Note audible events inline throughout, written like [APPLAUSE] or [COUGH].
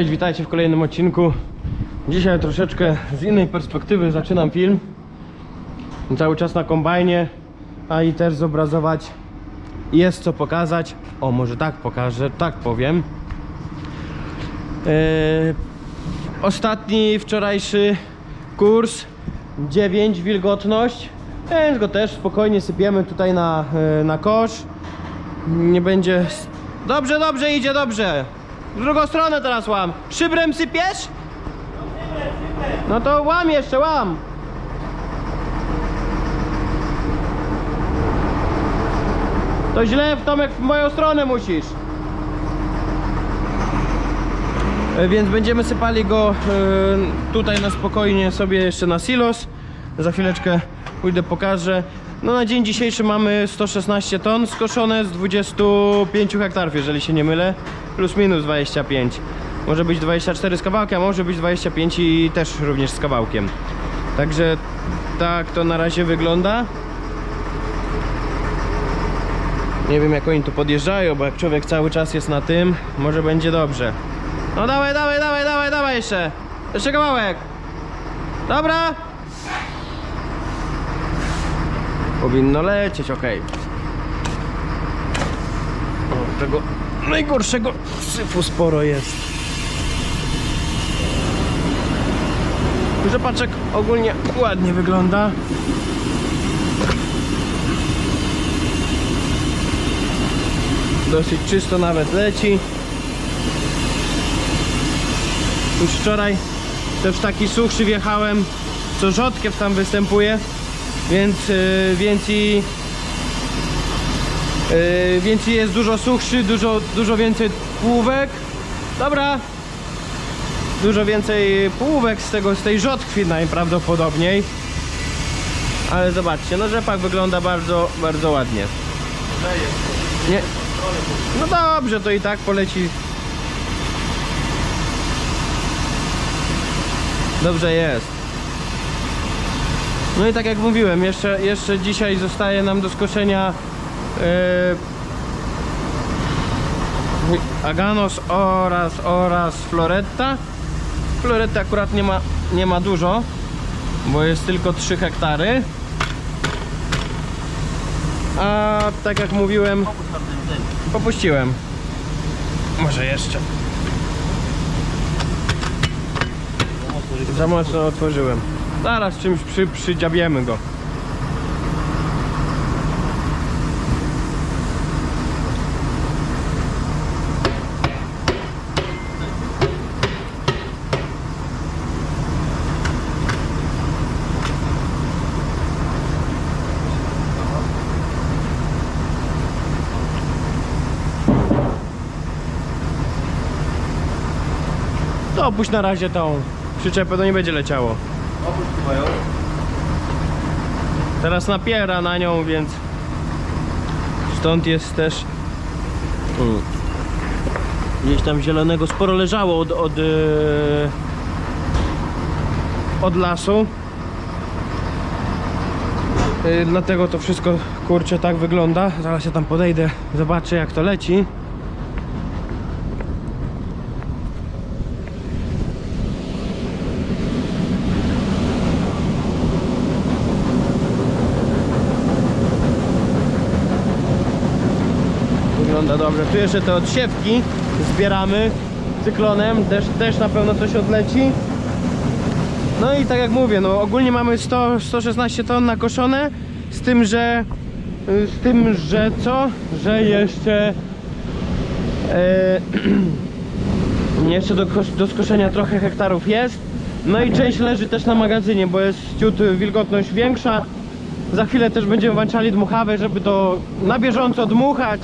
Cześć, witajcie w kolejnym odcinku. Dzisiaj troszeczkę z innej perspektywy zaczynam film. Cały czas na kombajnie, a i też zobrazować jest co pokazać. O, może tak pokażę, tak powiem. Eee, ostatni, wczorajszy kurs 9 wilgotność, więc go też spokojnie sypiemy tutaj na, e, na kosz. Nie będzie... Dobrze, dobrze, idzie dobrze. W drugą stronę teraz łam. Szybrem sypiesz? No to łam jeszcze, łam. To źle w Tomek w moją stronę musisz. E, Więc będziemy sypali go e, tutaj na spokojnie sobie jeszcze na silos. Za chwileczkę pójdę pokażę. No na dzień dzisiejszy mamy 116 ton skoszone z 25 hektarów, jeżeli się nie mylę. Plus minus 25. Może być 24 z kawałkiem, a może być 25 i też również z kawałkiem. Także tak to na razie wygląda. Nie wiem jak oni tu podjeżdżają, bo jak człowiek cały czas jest na tym, może będzie dobrze. No dawaj, dawaj, dawaj, dawaj, dawaj jeszcze. Jeszcze kawałek. Dobra. Powinno lecieć, ok. O, tego najgorszego syfu sporo jest. Rzepaczek ogólnie ładnie wygląda. Dosyć czysto nawet leci. Już wczoraj też taki suchszy wjechałem, co rzodkiew tam występuje, więc, yy, więc i yy, więc jest dużo suchszy, dużo, dużo więcej półówek. Dobra. Dużo więcej półówek z tego, z tej rzodkwi najprawdopodobniej. Ale zobaczcie, no rzepak wygląda bardzo, bardzo ładnie. Nie. No dobrze, to i tak poleci. Dobrze jest. No i tak jak mówiłem, jeszcze, jeszcze dzisiaj zostaje nam do skoszenia Aganos oraz, oraz Floretta. Floretta akurat nie ma, nie ma dużo, bo jest tylko 3 hektary. A tak jak mówiłem, popuściłem. Może jeszcze. Za mocno otworzyłem. Zaraz czymś przy, przydziabiemy go. To opuść na razie tą przyczepę, to nie będzie leciało. Opuść chyba ją. Teraz napiera na nią, więc stąd jest też gdzieś tam zielonego sporo leżało od, od, e, od lasu. E, Dlatego to wszystko kurczę tak wygląda. Zaraz ja tam podejdę, zobaczę jak to leci. Tu jeszcze te odsiewki zbieramy cyklonem, też, też na pewno coś odleci. No i tak jak mówię, no ogólnie mamy 100, 116 ton nakoszone, z tym, że z tym, że co? Że jeszcze e, [CLEARS THROAT] jeszcze do, do skoszenia trochę hektarów jest. No i część leży też na magazynie, bo jest ciut wilgotność większa. Za chwilę też będziemy włączali dmuchawę, żeby to na bieżąco dmuchać.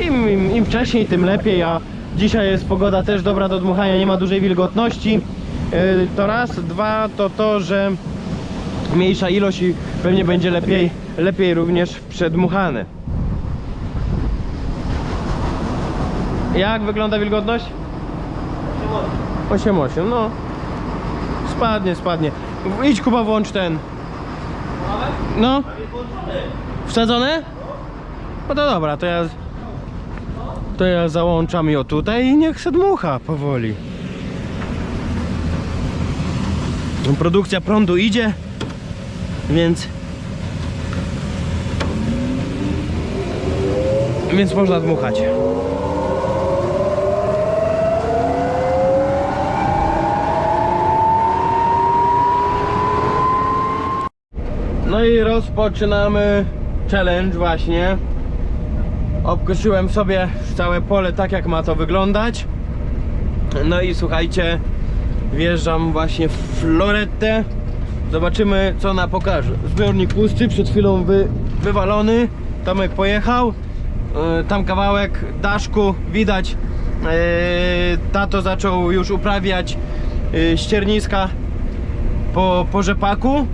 Im, im, Im wcześniej, tym lepiej, a dzisiaj jest pogoda też dobra do dmuchania, nie ma dużej wilgotności. Yy, To raz, dwa to to, że mniejsza ilość i pewnie będzie lepiej, lepiej również przedmuchane. Jak wygląda wilgotność? 8,8, no. Spadnie, spadnie. Idź Kuba, włącz ten. No. Wsadzone? No to dobra, to ja... To ja załączam ją tutaj i niech se dmucha powoli. produkcja prądu idzie, więc więc można dmuchać. No i rozpoczynamy challenge właśnie. Obkosiłem sobie całe pole tak jak ma to wyglądać. No i słuchajcie, wjeżdżam właśnie w floretę. Zobaczymy co ona pokaże. Zbiornik pusty, przed chwilą wy, wywalony. Tomek pojechał. Yy, Tam kawałek daszku widać. Yy, Tato zaczął już uprawiać yy, ścierniska po, po rzepaku.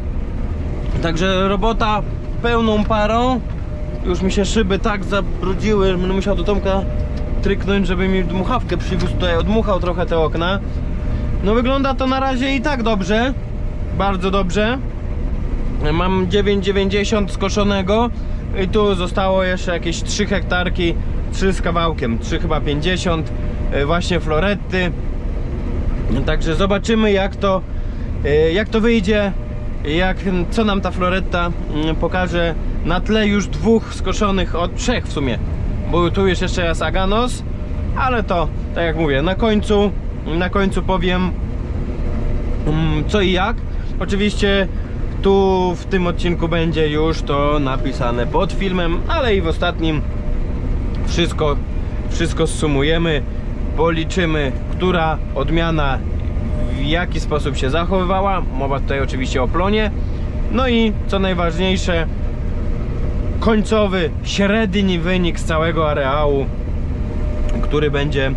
Także robota pełną parą. Już mi się szyby tak zabrudziły, że będę musiał do Tomka tryknąć, żeby mi dmuchawkę przywiózł tutaj, odmuchał trochę te okna. No wygląda to na razie i tak dobrze. Bardzo dobrze. Mam 9,90 skoszonego i tu zostało jeszcze jakieś 3 hektarki, 3 z kawałkiem, 3 chyba 50 y, właśnie floretty. Także zobaczymy jak to, y, jak to wyjdzie, jak, co nam ta floretta mm, pokaże na tle już dwóch skoszonych, od trzech w sumie, bo tu jest jeszcze jest Aganos, ale to, tak jak mówię, na końcu, na końcu powiem mm, co i jak. Oczywiście tu w tym odcinku będzie już to napisane pod filmem, ale i w ostatnim wszystko, wszystko zsumujemy, policzymy, która odmiana w jaki sposób się zachowywała. Mowa tutaj oczywiście o plonie. No i co najważniejsze, końcowy, średni wynik z całego areału, który będzie,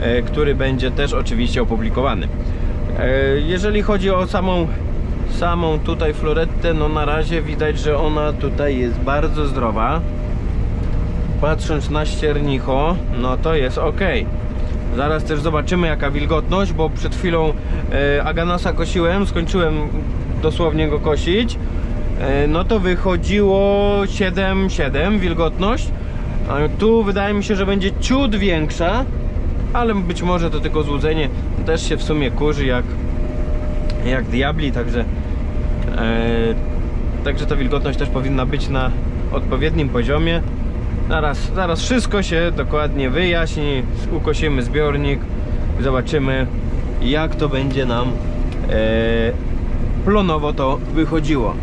e, który będzie też oczywiście opublikowany. E, Jeżeli chodzi o samą, samą tutaj florettę, no na razie widać, że ona tutaj jest bardzo zdrowa. Patrząc na ściernicho, no to jest ok. Zaraz też zobaczymy jaka wilgotność, bo przed chwilą e, Aganosa kosiłem, skończyłem dosłownie go kosić. E, no to wychodziło 7,7 wilgotność. Tu wydaje mi się, że będzie ciut większa, ale być może to tylko złudzenie. Też się w sumie kurzy jak, jak diabli, także e, także ta wilgotność też powinna być na odpowiednim poziomie. Zaraz, zaraz wszystko się dokładnie wyjaśni, ukosimy zbiornik, zobaczymy jak to będzie nam e, plonowo to wychodziło.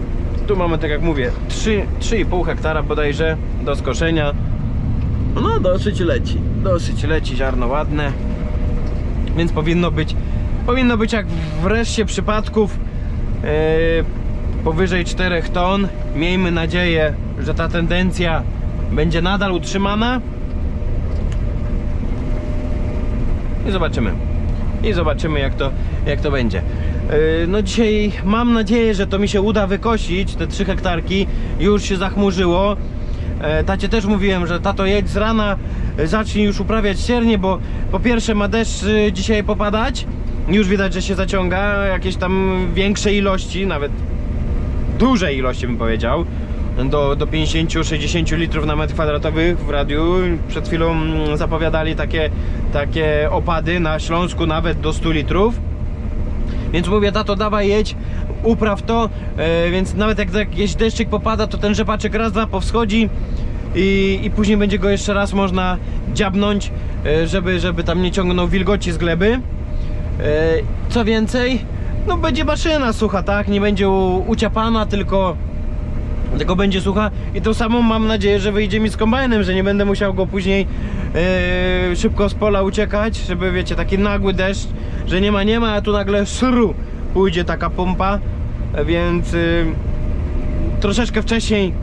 Tu mamy, tak jak mówię, 3 3,5 hektara bodajże do skoszenia. No dosyć leci, dosyć leci, ziarno ładne, więc powinno być, powinno być jak w reszcie przypadków e, powyżej 4 ton. Miejmy nadzieję, że ta tendencja będzie nadal utrzymana. I zobaczymy. I zobaczymy jak to, jak to będzie. Yy, No dzisiaj mam nadzieję, że to mi się uda wykosić te 3 hektarki. Już się zachmurzyło. E, Tacie też mówiłem, że tato jedź z rana, e, zacznij już uprawiać ściernie, bo po pierwsze ma deszcz dzisiaj popadać. Już widać, że się zaciąga jakieś tam większe ilości, nawet duże ilości bym powiedział do, do 50-60 litrów na metr kwadratowy w radiu przed chwilą mm, zapowiadali takie, takie opady na Śląsku nawet do 100 litrów więc mówię tato dawaj jedź upraw to. E, więc nawet jak jakiś deszczyk popada to ten rzepaczek raz dwa powschodzi i, i później będzie go jeszcze raz można dziabnąć e, żeby, żeby tam nie ciągnął wilgoci z gleby. E, co więcej no będzie maszyna sucha tak? Nie będzie u, uciapana tylko tylko będzie sucha i tą samą mam nadzieję, że wyjdzie mi z kombajnem, że nie będę musiał go później yy, szybko z pola uciekać, żeby wiecie, taki nagły deszcz, że nie ma, nie ma, a tu nagle szru pójdzie taka pompa, więc yy, troszeczkę wcześniej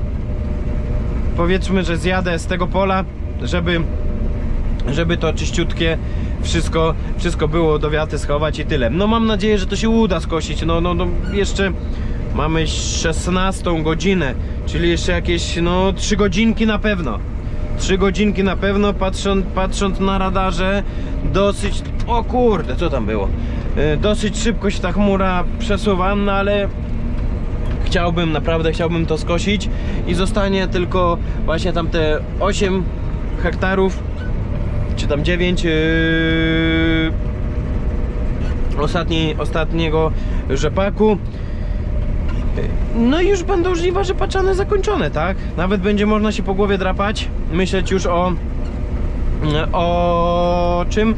powiedzmy, że zjadę z tego pola, żeby żeby to czyściutkie wszystko, wszystko było do wiaty schować i tyle. No mam nadzieję, że to się uda skosić. No, no, no jeszcze mamy 16 godzinę, czyli jeszcze jakieś no 3 godzinki na pewno. 3 godzinki na pewno, patrząc, patrząc na radarze, dosyć. O kurde, co tam było? E, Dosyć szybko się ta chmura przesuwa, no ale chciałbym, naprawdę chciałbym to skosić i zostanie tylko właśnie tam te 8 hektarów czy tam 9 yy, ostatni, ostatniego rzepaku. No i już będą żniwa rzepaczane zakończone, tak? Nawet będzie można się po głowie drapać, myśleć już o o czym?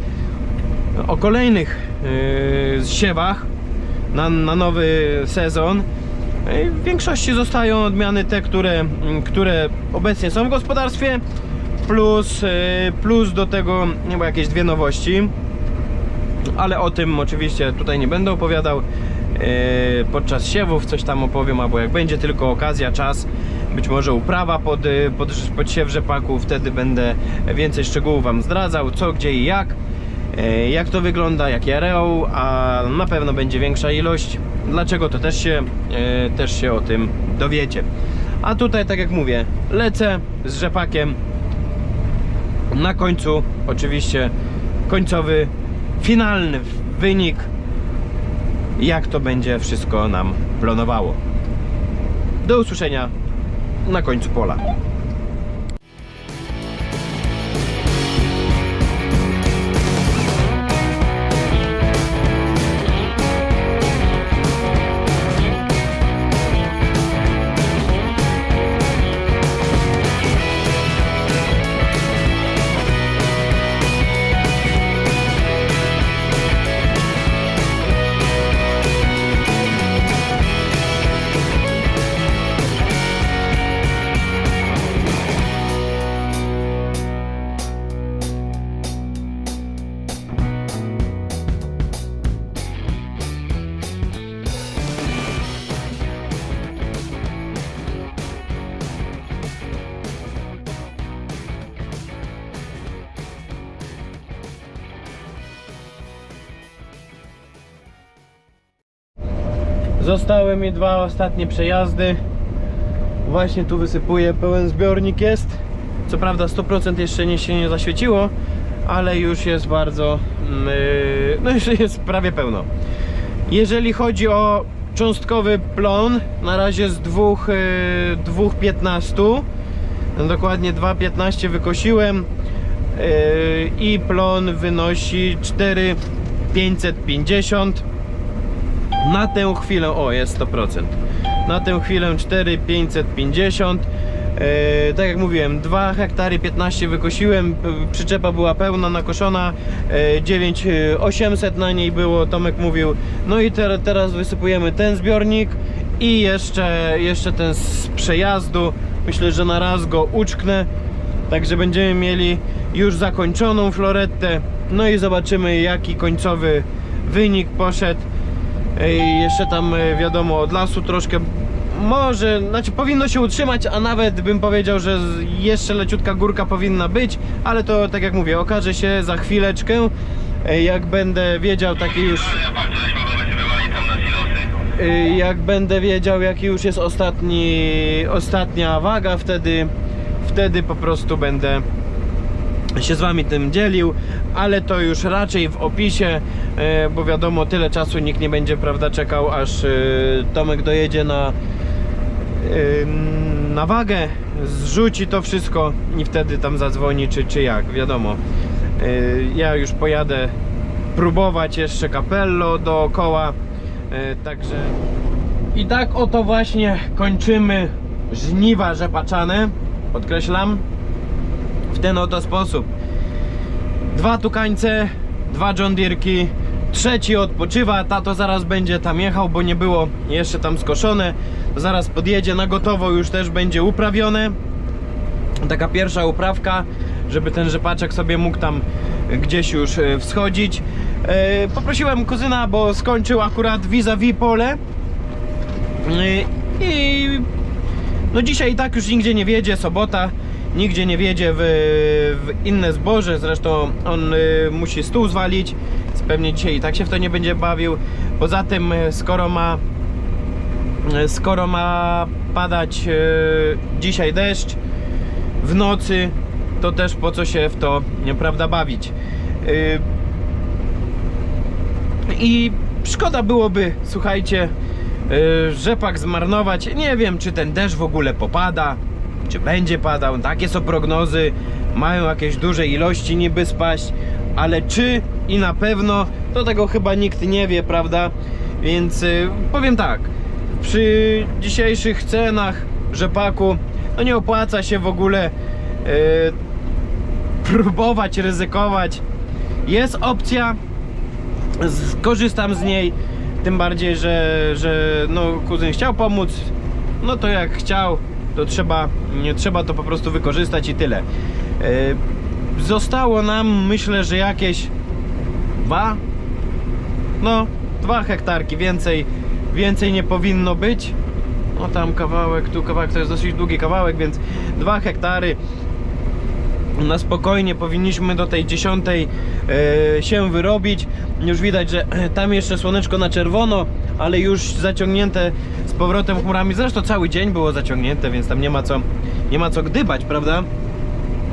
O kolejnych yy, siewach na, na nowy sezon. Yy, W większości zostają odmiany te, które, które obecnie są w gospodarstwie, plus, yy, plus do tego jakieś dwie nowości. Ale o tym oczywiście tutaj nie będę opowiadał. Yy, Podczas siewów coś tam opowiem, albo jak będzie tylko okazja, czas, być może uprawa pod, yy, pod, pod siew rzepaku, wtedy będę więcej szczegółów Wam zdradzał, co, gdzie i jak. Yy, Jak to wygląda, jaki areał, a na pewno będzie większa ilość. Dlaczego to też się, yy, też się o tym dowiecie. A tutaj, tak jak mówię, lecę z rzepakiem. Na końcu, oczywiście, końcowy, finalny wynik, jak to będzie wszystko nam planowało. Do usłyszenia na końcu pola. Zostały mi dwa ostatnie przejazdy. Właśnie tu wysypuję, pełen zbiornik jest. Co prawda 100% jeszcze nie się nie zaświeciło, ale już jest bardzo, yy, no już jest prawie pełno. Jeżeli chodzi o cząstkowy plon, na razie z dwóch, yy, dwóch 15, no dokładnie 2,15 wykosiłem yy, i plon wynosi 4,550 na tę chwilę, o jest 100%. Na tę chwilę 4,550. E, tak jak mówiłem, 2 hektary 15 wykosiłem, przyczepa była pełna, nakoszona, e, 9800 na niej było, Tomek mówił. No i ter, teraz wysypujemy ten zbiornik i jeszcze, jeszcze ten z przejazdu. Myślę, że na raz go uczknę. Także będziemy mieli już zakończoną florettę. No i zobaczymy jaki końcowy wynik poszedł. Ej, jeszcze tam e, wiadomo od lasu troszkę. Może, znaczy powinno się utrzymać, a nawet bym powiedział, że jeszcze leciutka górka powinna być, ale to tak jak mówię, okaże się za chwileczkę, jak będę wiedział taki już jak będę wiedział jaki już jest ostatni ostatnia waga, wtedy wtedy po prostu będę się z wami tym dzielił, ale to już raczej w opisie, e, bo wiadomo, tyle czasu nikt nie będzie, prawda, czekał, aż e, Tomek dojedzie na, e, na wagę, zrzuci to wszystko i wtedy tam zadzwoni, czy, czy jak, wiadomo. Ja już pojadę próbować jeszcze kapello dookoła, także... I tak oto właśnie kończymy żniwa rzepaczane, podkreślam, ten oto sposób. Dwa tukańce, dwa John Deere'ki, trzeci odpoczywa, tato zaraz będzie tam jechał, bo nie było jeszcze tam skoszone. Zaraz podjedzie na gotowo, już też będzie uprawione. Taka pierwsza uprawka, żeby ten rzepaczek sobie mógł tam gdzieś już e, wschodzić. E, Poprosiłem kuzyna, bo skończył akurat vis-a-vis pole. E, I no dzisiaj i tak już nigdzie nie wiedzie, sobota, nigdzie nie wiedzie w, w inne zboże, zresztą on y, musi stół zwalić, pewnie dzisiaj i tak się w to nie będzie bawił. Poza tym, y, skoro ma y, skoro ma padać y, dzisiaj deszcz w nocy, to też po co się w to, prawda, bawić. Y, i szkoda byłoby, słuchajcie, yy, rzepak zmarnować. Nie wiem, czy ten deszcz w ogóle popada, czy będzie padał. Takie są prognozy, mają jakieś duże ilości niby spaść, ale czy i na pewno, to tego chyba nikt nie wie, prawda? Więc y, powiem tak, przy dzisiejszych cenach rzepaku, no nie opłaca się w ogóle y, próbować, ryzykować. Jest opcja, skorzystam z niej, tym bardziej, że, że no, kuzyn chciał pomóc, no to jak chciał, to trzeba, trzeba to po prostu wykorzystać i tyle. Y, Zostało nam, myślę, że jakieś dwa, no, dwa hektarki, więcej, więcej nie powinno być. No tam kawałek, tu kawałek, to jest dosyć długi kawałek, więc dwa hektary na spokojnie powinniśmy do tej dziesiątej e, się wyrobić. Już widać, że e, [CLEARS THROAT] tam jeszcze słoneczko na czerwono, ale już zaciągnięte z powrotem chmurami. Zresztą cały dzień było zaciągnięte, więc tam nie ma co, nie ma co gdybać, prawda?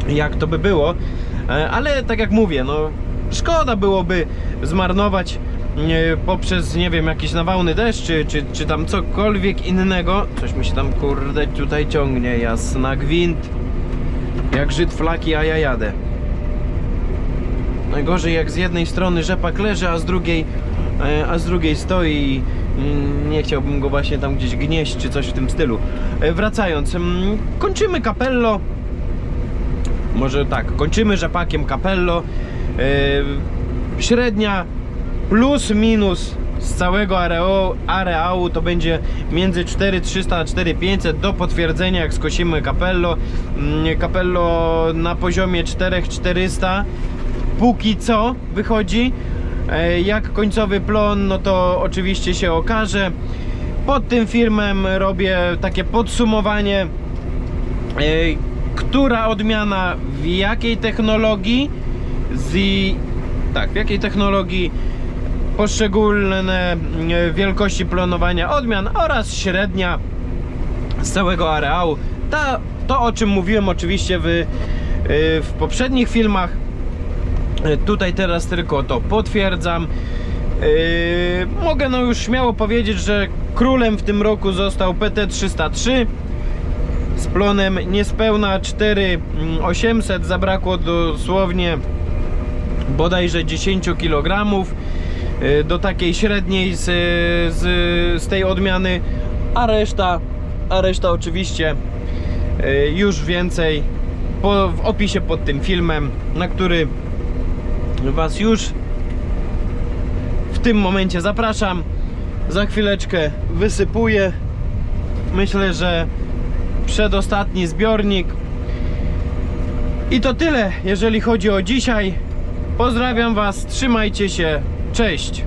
Jak to by było. E, ale tak jak mówię, no szkoda byłoby zmarnować e, poprzez, nie wiem, jakiś nawałny deszcz, czy, czy, czy tam cokolwiek innego. Coś mi się tam kurde tutaj ciągnie, jasna gwint. Jak Żyd flaki, a ja jadę. Najgorzej jak z jednej strony rzepak leży, a z drugiej, e, a z drugiej stoi i mm, nie chciałbym go właśnie tam gdzieś gnieść, czy coś w tym stylu. E, Wracając, mm, kończymy kapello. Może tak, kończymy rzepakiem kapello. E, Średnia plus minus z całego areału, areału to będzie między 4300 a 4500 do potwierdzenia jak skosimy capello Mm, capello na poziomie 4400 póki co wychodzi E, jak końcowy plon no to oczywiście się okaże pod tym filmem robię takie podsumowanie e, która odmiana w jakiej technologii z tak, w jakiej technologii poszczególne e, wielkości planowania odmian oraz średnia z całego areału. Ta, to o czym mówiłem oczywiście w, w poprzednich filmach. E, Tutaj teraz tylko to potwierdzam. E, Mogę no już śmiało powiedzieć, że królem w tym roku został PT303 z plonem niespełna 4800 zabrakło dosłownie bodajże 10 kg y, do takiej średniej z, z, z tej odmiany, a reszta, a reszta oczywiście już więcej po, w opisie pod tym filmem, na który Was już w tym momencie zapraszam. Za chwileczkę wysypuję. Myślę, że przedostatni zbiornik. I to tyle, jeżeli chodzi o dzisiaj. Pozdrawiam Was, trzymajcie się, cześć!